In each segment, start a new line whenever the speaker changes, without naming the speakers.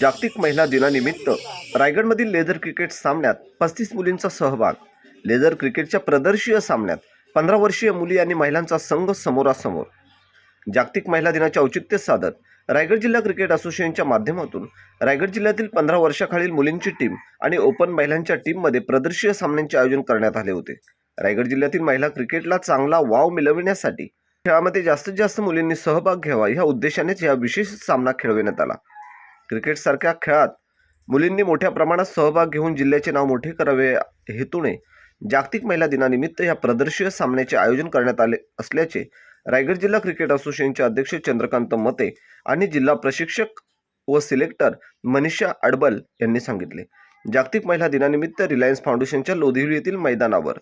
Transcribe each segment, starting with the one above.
जागतिक महिला दिनानिमित्त रायगडमधील लेझर क्रिकेट सामन्यात पस्तीस मुलींचा सहभाग. लेझर क्रिकेटच्या प्रदर्शीय सामन्यात पंधरा वर्षीय मुली आणि महिलांचा संघ समोरासमोर. जागतिक महिला दिनाचे औचित्य साधत रायगड जिल्हा क्रिकेट असोसिएशनच्या माध्यमातून रायगड जिल्ह्यातील पंधरा वर्षाखालील मुलींची टीम आणि ओपन महिलांच्या टीममध्ये प्रदर्शीय सामन्यांचे आयोजन करण्यात आले होते. रायगड जिल्ह्यातील महिला क्रिकेटला चांगला वाव मिळविण्यासाठी खेळामध्ये जास्तीत जास्त मुलींनी सहभाग घ्यावा ह्या उद्देशानेच या विशेष सामना खेळविण्यात आला. क्रिकेटसारख्या खेळात मुलींनी मोठ्या प्रमाणात सहभाग घेऊन जिल्ह्याचे नाव मोठे करावे हेतूने जागतिक महिला दिनानिमित्त या प्रदर्शीय सामन्याचे आयोजन करण्यात आले असल्याचे रायगड जिल्हा क्रिकेट असोसिएशनचे अध्यक्ष चंद्रकांत मते आणि जिल्हा प्रशिक्षक व सिलेक्टर मनीषा अडबल यांनी सांगितले. जागतिक महिला दिनानिमित्त रिलायन्स फाउंडेशनच्या लोधिवली येथील मैदानावर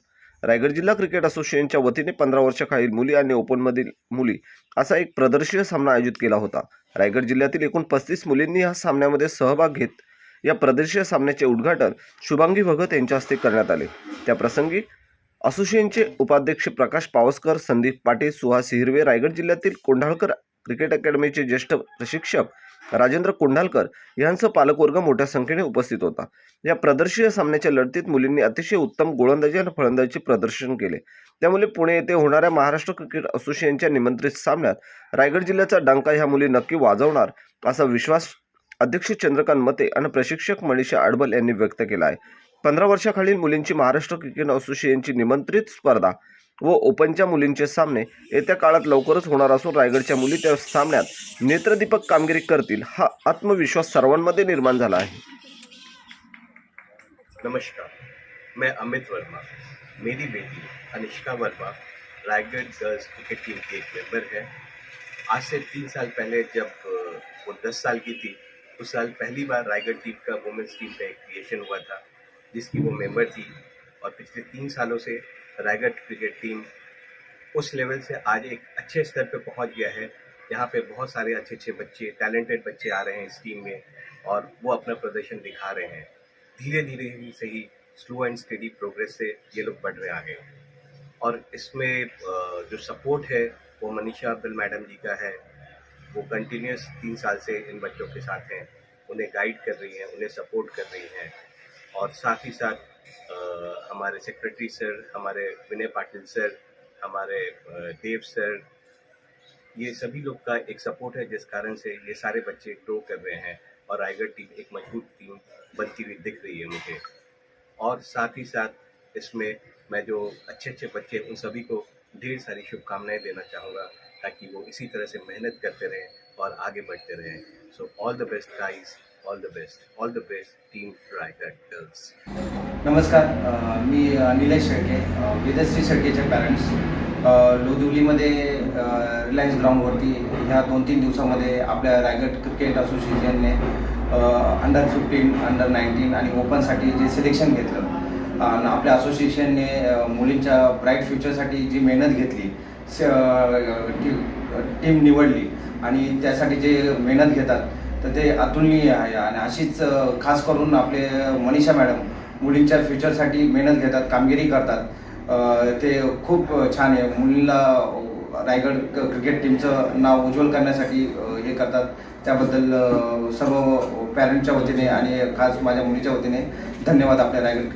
रायगड जिल्हा क्रिकेट असोसिएशनच्या वतीने पंधरा वर्षाखालील मुली आणि ओपनमधील मुली असा एक प्रदर्शीय सामना आयोजित केला होता. रायगड जिल्ह्यातील एकूण पस्तीस मुलींनी या सामन्यामध्ये सहभाग घेत या प्रदर्शीय सामन्याचे उद्घाटन शुभांगी भगत यांच्या हस्ते करण्यात आले. त्या प्रसंगी असोसिएशनचे उपाध्यक्ष प्रकाश पावसकर संदीप पाटील सुहास हिरवे रायगड जिल्ह्यातील कोंढाळकर क्रिकेट अकॅडमीचे ज्येष्ठ प्रशिक्षक राजेंद्र कोंढालकर यांचं पालकवर्ग मोठ्या संख्येने उपस्थित होता. या प्रदर्शीय सामन्याच्या लढतीत मुलींनी अतिशय उत्तम गोलंदाजी आणि फलंदाजीचे प्रदर्शन केले. त्यामुळे पुणे येथे होणाऱ्या महाराष्ट्र क्रिकेट असोसिएशनच्या निमंत्रित सामन्यात रायगड जिल्ह्याचा डंका ह्या मुली नक्की वाजवणार असा विश्वास अध्यक्ष चंद्रकांत मते आणि प्रशिक्षक मनीषा आडबल यांनी व्यक्त केला आहे. पंधरा वर्षाखालील मुलींची महाराष्ट्र क्रिकेट असोसिएशनची निमंत्रित स्पर्धा व ओपनच्या मुलींचे सामने येत्या काळात लवकरच होणार असून रायगडच्या मुली त्या सामन्यात नेत्रदीपक कामगिरी करतील हा आत्मविश्वास सर्वांमध्ये निर्माण झाला आहे.
नमस्कार. मैं अमित वर्मा मेरी बेटी Anishka Verma Raigarh girls cricket team की एक मेंबर है। आज से तीन साल पहले जब वो दस साल की थी उस साल पहली बार रायगढ़ टीम का वुमेंस टीम का एक क्रिएशन हुआ था जिसकी वो मेंबर थी। और पिछले तीन सालों से रायगढ़ क्रिकेट टीम उस लेवल से आज एक अच्छे स्तर पे पहुँच गया है। यहाँ पे बहुत सारे अच्छे अच्छे बच्चे टैलेंटेड बच्चे आ रहे हैं इस टीम में और वो अपना प्रदर्शन दिखा रहे हैं। धीरे धीरे ही सही स्लो एंड स्टेडी प्रोग्रेस से ये लोग बढ़ रहे आगे। और इसमें जो सपोर्ट है, वो मनीषा अब्दुल मैडम जी का है। वो कंटिन्यूस तीन साल से इन बच्चों के साथ हैं। उन्हें गाइड कर रही हैं, उन्हें सपोर्ट कर रही हैं और साथ ही साथ हमारे सेक्रेटरी सर हमारे विनय पाटिल सर हमारे देव सर ये सभी लोग का एक सपोर्ट है जिस कारण से ये सारे बच्चे ग्रो कर रहे हैं और रायगढ़ टीम एक मज़बूत टीम बनती हुई दिख रही है मुझे। और साथ ही साथ इसमें मैं जो अच्छे अच्छे बच्चे उन सभी को ढेर सारी शुभकामनाएँ देना चाहूँगा ताकि वो इसी तरह से मेहनत करते रहें और आगे बढ़ते रहें। So all the best guys all the best all the best team Raigad girls
नमस्कार मी निलेश शेळके वेदश्री शेळकेचे पॅरेंट्स लोदिवलीमध्ये रिलायन्स ग्राउंडवरती ह्या दोन तीन दिवसामध्ये आपल्या रायगड क्रिकेट असोसिएशनने अंडर फिफ्टीन अंडर नाईन्टीन आणि ओपनसाठी जे सिलेक्शन घेतलं आणि आपल्या असोसिएशनने मुलींच्या ब्राईट फ्युचरसाठी जी मेहनत घेतली स- टी- टीम निवडली आणि त्यासाठी जे मेहनत घेतात तर ते अतुलनीय आहे. आणि अशीच खास करून आपले मनीषा मॅडम मुलींच्या फ्युचरसाठी मेहनत घेतात कामगिरी करतात. ते खूप छान आहे. मुलींना रायगड क्रिकेट टीमचं नाव उज्ज्वल करण्यासाठी हे करतात. त्याबद्दल सर्व पॅरेंटच्या वतीने आणि खास माझ्या मुलीच्या वतीने धन्यवाद आपल्या रायगड